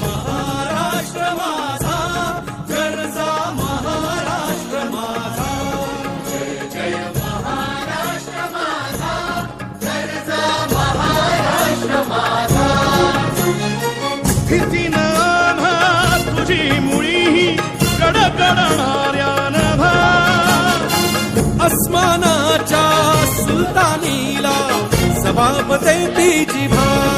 महाराष्ट्र माझा गरजा महाराष्ट्र माझा. जय जय महाराष्ट्र माझा गरजा महाराष्ट्र माझा. अस्मानाच्या सुलतानीला सभापते ती जिभा.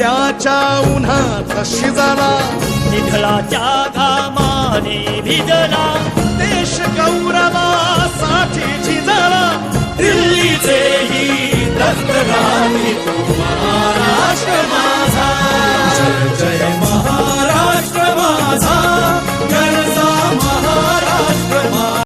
दुसऱ्याच्या उन्हाचा शिजाला. निधळाच्या घामाने भिजला. देश गौरवासाठी झिजला. दिल्लीचे ही दस्तगाणी